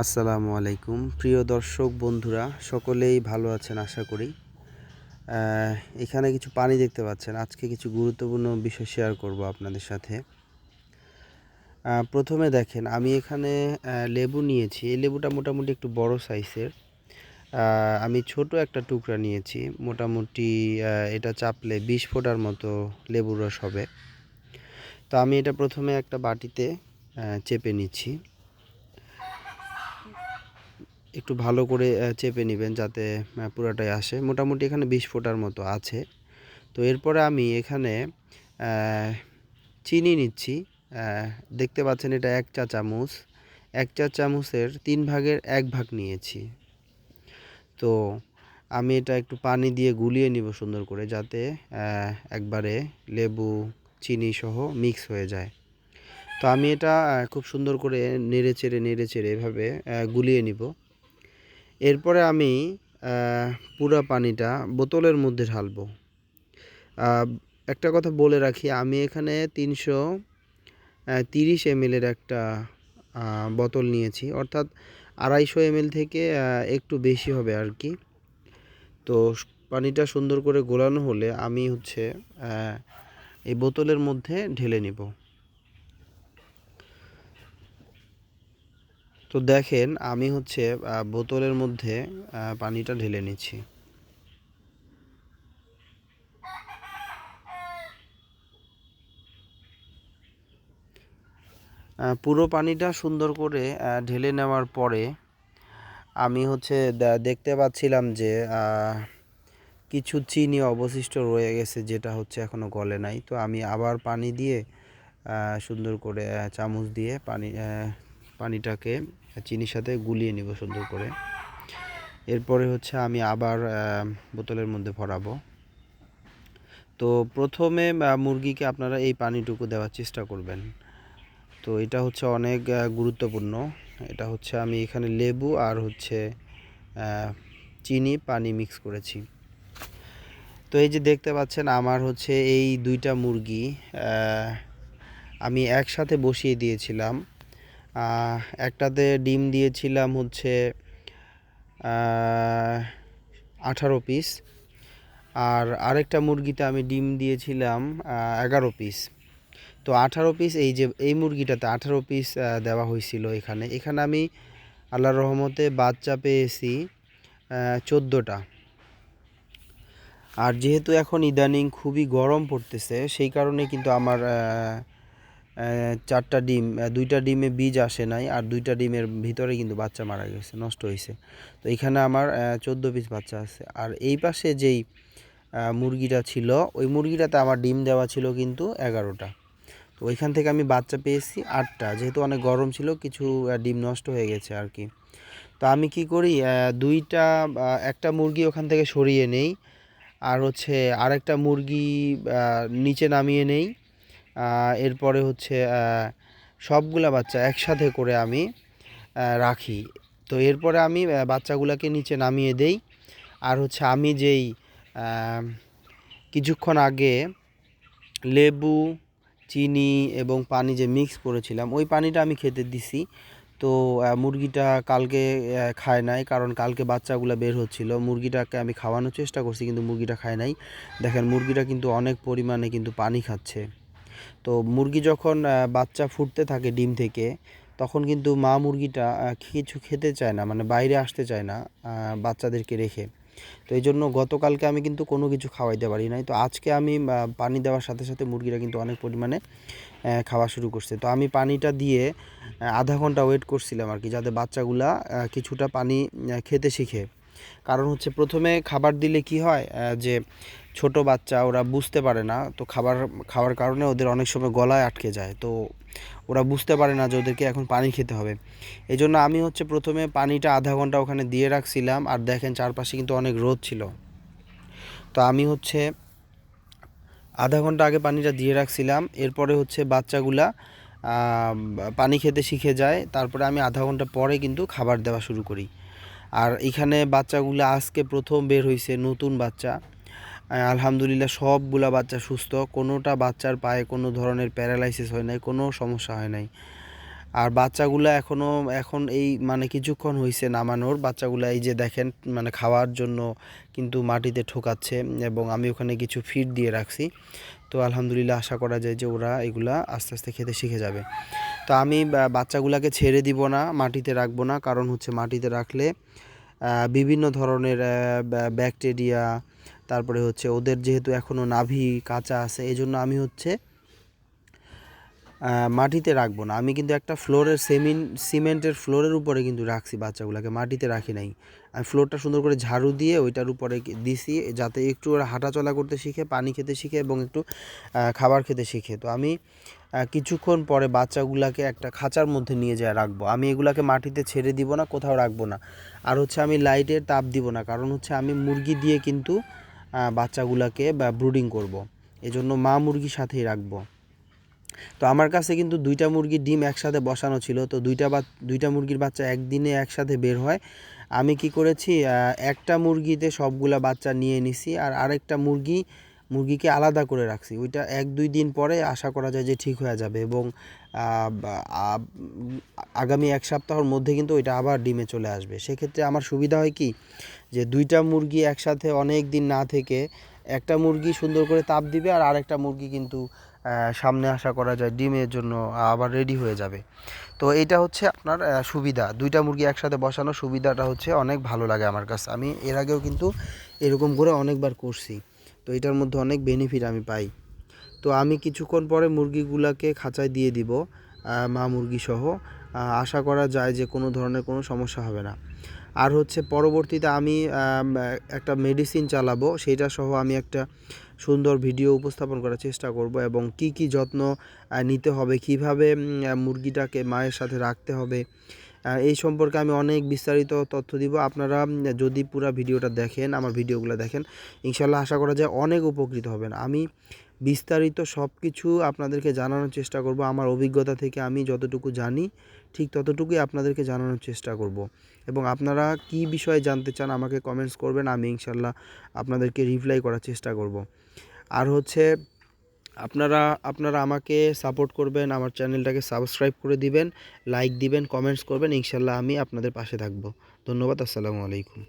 আসসালামু আলাইকুম। প্রিয় দর্শক, বন্ধুরা, সকলেই ভালো আছেন, আশা করি। এখানে কিছু পানি দেখতে পাচ্ছেন। আজকে কিছু গুরুত্বপূর্ণ বিষয় শেয়ার করব আপনাদের সাথে। প্রথমে দেখেন, আমি এখানে লেবু নিয়েছি। এই লেবুটা মোটামুটি একটু বড় সাইজের। আমি ছোট একটা টুকরা নিয়েছি। মোটামুটি এটা চাপলে বিশ ফোঁটার মতো লেবুর রস হবে। তো আমি এটা প্রথমে একটা বাটিতে চেপে নিচ্ছি। একটু ভালো করে চেপে নেবেন যাতে পুরাটাই আসে। মোটামুটি এখানে বিশ ফোঁটার মতো আছে। তো এরপরে আমি এখানে চিনি নিচ্ছি। দেখতে পাচ্ছেন এটা এক চা চামচ। এক চা চামচের তিন ভাগের এক ভাগ নিয়েছি। তো আমি এটা একটু পানি দিয়ে গুলিয়ে নিব সুন্দর করে যাতে একবারে লেবু, চিনি সহ মিক্স হয়ে যায়। তো আমি এটা খুব সুন্দর করে নেড়ে চেড়ে নেড়ে চেড়ে এভাবে গুলিয়ে নিব। এরপরে আমি পুরা পানিটা বোতলের মধ্যে ঢালবো। একটা কথা বলে রাখি, আমি এখানে তিনশো তিরিশ এমএলের একটা বোতল নিয়েছি। অর্থাৎ আড়াইশো এমএল থেকে একটু বেশি হবে আর কি। তো পানিটা সুন্দর করে গোলানো হলে আমি হচ্ছে এই বোতলের মধ্যে ঢেলে নিব। তো দেখেন, আমি হচ্ছে বোতলের মধ্যে পানিটা ঢেলে নিচ্ছি। পুরো পানিটা সুন্দর করে ঢেলে নেওয়ার পরে আমি হচ্ছে দেখতে পাচ্ছিলাম যে কিছু চিনি অবশিষ্ট রয়ে গেছে, যেটা হচ্ছে এখনও গলে নাই। তো আমি আবার পানি দিয়ে সুন্দর করে চামচ দিয়ে পানি পানিটাকে চিনির সাথে গুলিয়ে নিব সুন্দর করে। এরপরে হচ্ছে আমি আবার বোতলের মধ্যে ভরাবো। তো প্রথমে মুরগিকে আপনারা এই পানিটুকু দেওয়ার চেষ্টা করবেন। তো এটা হচ্ছে অনেক গুরুত্বপূর্ণ। এটা হচ্ছে আমি এখানে লেবু আর হচ্ছে চিনি, পানি মিক্স করেছি। তো এই যে দেখতে পাচ্ছেন, আমার হচ্ছে এই দুইটা মুরগি আমি একসাথে বসিয়ে দিয়েছিলাম। একটাতে ডিম দিয়েছিলাম হচ্ছে আঠারো পিস আর আরেকটা মুরগিতে আমি ডিম দিয়েছিলাম এগারো পিস তো আঠারো পিস এই যে, এই মুরগিটাতে আঠারো পিস দেওয়া হয়েছিল এখানে। এখানে আমি আল্লাহর রহমতে বাচ্চা পেয়েছি চোদ্দোটা। আর যেহেতু এখন ইদানিং খুবই গরম পড়তেছে, সেই কারণে কিন্তু আমার চারটা ডিম দুইটা ডিমে বীজ আসে নাই আর দুইটা ডিমের ভিতরে কিন্তু বাচ্চা মারা গেছে, নষ্ট হয়েছে তো এখানে আমার চোদ্দ পিস বাচ্চা আছে। আর এই পাশে যেই মুরগিটা ছিল, ওই মুরগিটাতে আমার ডিম দেওয়া ছিল কিন্তু এগারোটা। তো ওইখান থেকে আমি বাচ্চা পেয়েছি আটটা। যেহেতু অনেক গরম ছিল, কিছু ডিম নষ্ট হয়ে গেছে আর কি। তো আমি কি করি দুইটা একটা মুরগি ওখান থেকে সরিয়ে নেই, আর হচ্ছে আরেকটা মুরগি নিচে নামিয়ে নেই। এরপরে হচ্ছে সবগুলা বাচ্চা একসাথে করে আমি রাখি। তো এরপরে আমি বাচ্চাগুলোকে নিচে নামিয়ে দেই। আর হচ্ছে আমি যেই কিছুক্ষণ আগে লেবু, চিনি এবং পানি যে মিক্স করেছিলাম, ওই পানিটা আমি খেতে দিছি। তো মুরগিটা কালকে খায় নাই কারণ কালকে বাচ্চাগুলো বের হচ্ছিল। মুরগিটাকে আমি খাওয়ানোর চেষ্টা করছি কিন্তু মুরগিটা খায় নাই। দেখেন, মুরগিটা কিন্তু অনেক পরিমাণে কিন্তু পানি খাচ্ছে। তো মুরগি যখন বাচ্চা ফুটতে থাকে ডিম থেকে, তখন কিন্তু মা মুরগিটা কিছু খেতে চায় না মানে বাইরে আসতে চায় না বাচ্চাদেরকে রেখে। তো এই জন্য গতকালকে আমি কিন্তু কোনো কিছু খাওয়াইতে পারি নাই। তো আজকে আমি পানি দেওয়ার সাথে সাথে মুরগিরা কিন্তু অনেক পরিমাণে খাওয়া শুরু করছে। তো আমি পানিটা দিয়ে আধা ঘণ্টা ওয়েট করছিলাম আর কি যাতে বাচ্চাগুলা কিছুটা পানি খেতে শিখে। কারণ হচ্ছে প্রথমে খাবার দিলে কি হয় যে ছোট বাচ্চা ওরা বুঝতে পারে না, তো খাবার, খাওয়ার কারণে ওদের অনেক সময় গলায় আটকে যায়, তো ওরা বুঝতে পারে না যে ওদেরকে এখন পানি খেতে হবে। এই জন্য আমি হচ্ছে প্রথমে পানিটা আধা ঘণ্টা ওখানে দিয়ে রাখছিলাম, আর দেখেন চারপাশে কিন্তু অনেক রোদ ছিল। তো আমি হচ্ছে আধা ঘণ্টা আগে পানিটা দিয়ে রাখছিলাম, এরপরে হচ্ছে বাচ্চাগুলা পানি খেতে শিখে যায়, তারপরে আমি আধা ঘণ্টা পরে কিন্তু খাবার দেওয়া শুরু করি। আর এখানে বাচ্চাগুলো আজকে প্রথম বের হয়েছে নতুন বাচ্চা। আলহামদুলিল্লাহ সবগুলা বাচ্চা সুস্থ, কোনোটা বাচ্চার পায়ে কোনো ধরনের প্যারালাইসিস হয় নাই, কোনো সমস্যা হয় নাই। আর বাচ্চাগুলো এখনও এখন এই মানে কিছুক্ষণ হয়েছে নামানোর, বাচ্চাগুলো এই যে দেখেন মানে খাওয়ার জন্য কিন্তু মাটিতে ঠোকাচ্ছে এবং আমি ওখানে কিছু ফিড দিয়ে রাখছি। তো আলহামদুলিল্লাহ আশা করা যায় যে ওরা এগুলা আস্তে আস্তে খেতে শিখে যাবে। তো আমি বাচ্চাগুলোকে ছেড়ে দিব না, মাটিতে রাখব না। কারণ হচ্ছে মাটিতে রাখলে বিভিন্ন ধরনের ব্যাকটেরিয়া, তারপরে হচ্ছে ওদের যেহেতু এখনও নাভি কাঁচা আছে এই জন্য আমি হচ্ছে মাটিতে রাখব না। আমি কিন্তু একটা ফ্লোরের সেমিন, সিমেন্টের ফ্লোরের উপরে কিন্তু রাখছি বাচ্চাগুলোকে, মাটিতে রাখি নাই। আমি ফ্লোরটা সুন্দর করে ঝাড়ু দিয়ে ওইটার উপরে দিছি, যাতে একটু ওরা হাঁটাচলা করতে শিখে, পানি খেতে শিখে এবং একটু খাবার খেতে শিখে। তো আমি কিছুক্ষণ পরে বাচ্চাগুলাকে একটা খাঁচার মধ্যে নিয়ে যায় রাখব। আমি এগুলাকে মাটিতে ছেড়ে দিব না, কোথাও রাখব না। আর হচ্ছে আমি লাইটের তাপ দিব না, কারণ হচ্ছে আমি মুরগি দিয়ে কিন্তু বাচ্চাগুলাকে ব্রুডিং করব। এজন্য মা মুরগির সাথেই রাখব। তো আমার কাছে কিন্তু দুইটা মুরগির ডিম একসাথে বসানো ছিল। তো দুইটা বা দুইটা মুরগির বাচ্চা একদিনে একসাথে বের হয়। আমি কি করেছি একটা মুরগিতে সবগুলা বাচ্চা নিয়ে নিছি আর আরেকটা মুরগি, মুরগিকে আলাদা করে রাখছি। ওইটা এক দুই দিন পরে আশা করা যায় যে ঠিক হয়ে যাবে এবং আগামী এক সপ্তাহের মধ্যে কিন্তু ওইটা আবার ডিমে চলে আসবে। সেক্ষেত্রে আমার সুবিধা হয় কি, যে দুইটা মুরগি একসাথে অনেক দিন না থেকে একটা মুরগি সুন্দর করে তাপ দিবে আর আরেকটা মুরগি কিন্তু সামনে আশা করা যায় ডিমের জন্য আবার রেডি হয়ে যাবে। তো এইটা হচ্ছে আপনার সুবিধা। দুইটা মুরগি একসাথে বসানোর সুবিধাটা হচ্ছে অনেক ভালো লাগে আমার কাছে। আমি এর আগেও কিন্তু এরকম করে অনেকবার করছি। তো এটার মধ্যে অনেক বেনিফিট আমি পাই। তো আমি কিছুক্ষণ পরে মুরগিগুলাকে খাঁচায় দিয়ে দিব মা মুরগি সহ আশা করা যায় যে কোনো ধরনের কোনো সমস্যা হবে না। আর হচ্ছে পরবর্তীতে আমি একটা মেডিসিন চালাবো, সেইটা সহ আমি একটা সুন্দর ভিডিও উপস্থাপন করার চেষ্টা করব এবং কি কি যত্ন নিতে হবে, কীভাবে মুরগিটাকে মায়ের সাথে রাখতে হবে এই সম্পর্কে আমি অনেক বিস্তারিত তথ্য দিব। আপনারা যদি পুরো ভিডিওটা দেখেন, আমার ভিডিওগুলো দেখেন, ইনশাল্লাহ আশা করা যায় অনেক উপকৃত হবেন। আমি বিস্তারিত সব কিছু আপনাদেরকে জানানোর চেষ্টা করব। আমার অভিজ্ঞতা থেকে আমি যতটুকু জানি, ঠিক ততটুকুই আপনাদেরকে জানানোর চেষ্টা করব। এবং আপনারা কি বিষয়ে জানতে চান আমাকে কমেন্টস করবেন, আমি ইনশাল্লাহ আপনাদেরকে রিপ্লাই করার চেষ্টা করব। আর হচ্ছে, আপনারা আপনারা আমাকে সাপোর্ট করবেন, আমার চ্যানেলটাকে সাবস্ক্রাইব করে দিবেন লাইক দিবেন কমেন্টস করবেন ইনশাল্লাহ আমি আপনাদের পাশে থাকব। ধন্যবাদ, আসসালামু আলাইকুম।